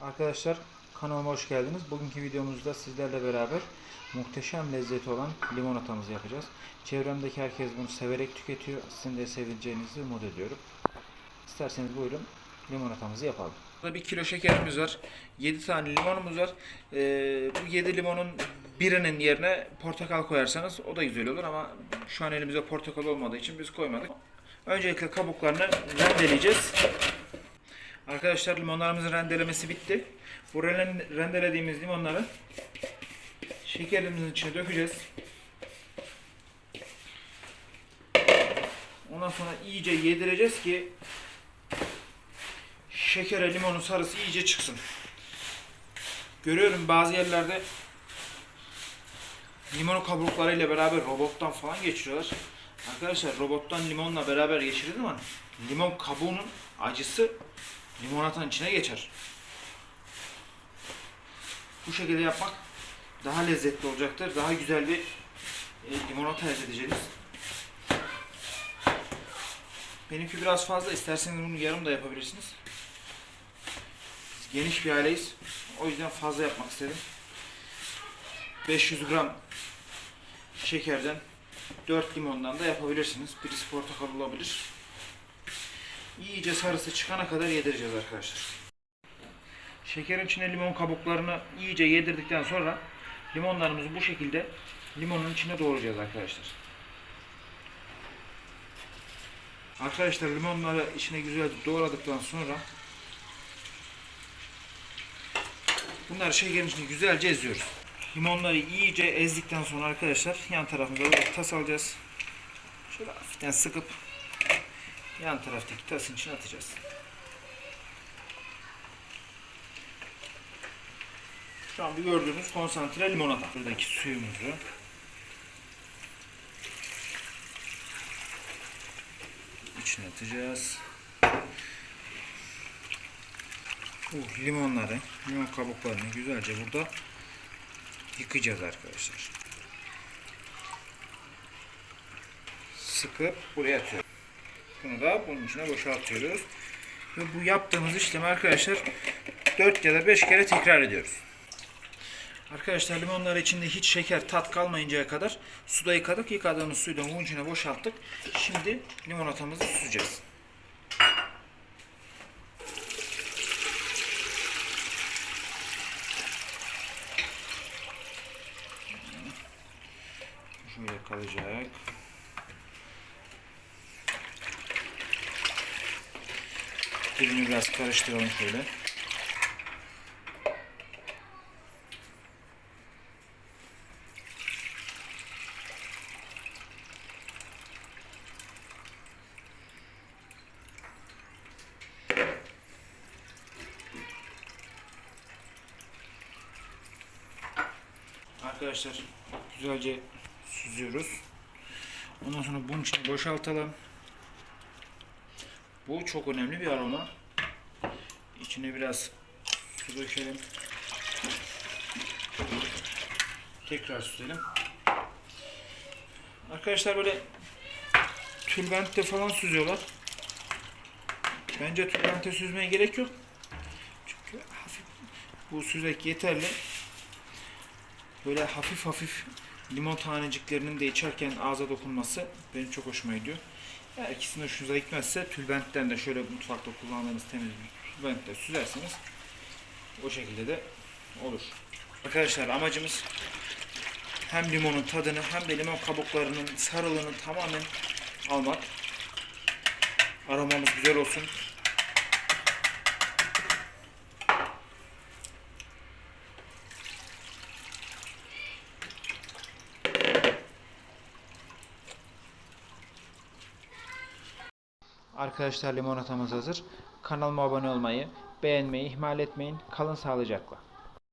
Arkadaşlar kanalıma hoş geldiniz. Bugünkü videomuzda sizlerle beraber muhteşem lezzeti olan limonatamızı yapacağız. Çevremdeki herkes bunu severek tüketiyor. Sizin de seveceğinizi umut ediyorum. İsterseniz buyurun limonatamızı yapalım. Burada bir kilo şekerimiz var. 7 tane limonumuz var. Ee, bu 7 limonun birinin yerine portakal koyarsanız o da güzel olur ama şu an elimizde portakal olmadığı için biz koymadık. Öncelikle kabuklarını rendeleyeceğiz. Arkadaşlar limonlarımızın rendelemesi bitti. Bu ren- rendelediğimiz limonları şekerimizin içine dökeceğiz. Ondan sonra iyice yedireceğiz ki şekere limonun sarısı iyice çıksın. Görüyorum bazı yerlerde limonu kabuklarıyla beraber robottan falan geçiriyorlar. Arkadaşlar robottan limonla beraber geçirdiği zaman limon kabuğunun acısı limonatanın içine geçer. Bu şekilde yapmak daha lezzetli olacaktır. Daha güzel bir e, limonata elde edeceğiz. Benimki biraz fazla. İsterseniz bunu yarım da yapabilirsiniz. Biz geniş bir aileyiz. O yüzden fazla yapmak istedim. 500 gram şekerden 4 limondan da yapabilirsiniz. Birisi portakal olabilir. İyice sarısı çıkana kadar yedireceğiz arkadaşlar. Şekerin içine limon kabuklarını iyice yedirdikten sonra limonlarımızı bu şekilde limonun içine doğrayacağız arkadaşlar. Arkadaşlar limonları içine güzelce doğradıktan sonra bunları şekerin içine güzelce eziyoruz. Limonları iyice ezdikten sonra arkadaşlar yan tarafımıza tas alacağız. Şöyle hafiften sıkıp yan taraftaki tasın içine atacağız. Şu an bir gördüğünüz konsantre limonata. Buradaki suyumuzu içine atacağız. Bu limonları, limon kabuklarını güzelce burada yıkayacağız arkadaşlar. Sıkıp buraya atıyoruz. Bunu da bunun içine boşaltıyoruz. Ve bu yaptığımız işlemi arkadaşlar 4 ya da 5 kere tekrar ediyoruz. Arkadaşlar limonlar içinde hiç şeker tat kalmayıncaya kadar suda yıkadık. Yıkadığımız suyu da bunun içine boşalttık. Şimdi limonatamızı süzeceğiz. Şöyle kalacak. Dibini biraz karıştıralım şöyle. Arkadaşlar güzelce süzüyoruz. Ondan sonra bunun içine boşaltalım. Bu çok önemli bir aroma. İçine biraz su dökelim. Tekrar süzelim. Arkadaşlar böyle tülbentte falan süzüyorlar. Bence tülbente süzmeye gerek yok. Çünkü hafif bu süzek yeterli. Böyle hafif hafif limon taneciklerinin de içerken ağza dokunması benim çok hoşuma gidiyor. Eğer ikisini hoşunuza gitmezse tülbentten de şöyle mutfakta kullandığınız temiz bir tülbentle süzerseniz o şekilde de olur. Arkadaşlar amacımız hem limonun tadını hem de limon kabuklarının sarılığını tamamen almak. Aromamız güzel olsun. Arkadaşlar limonatamız hazır. Kanalıma abone olmayı, beğenmeyi ihmal etmeyin. Kalın sağlıcakla.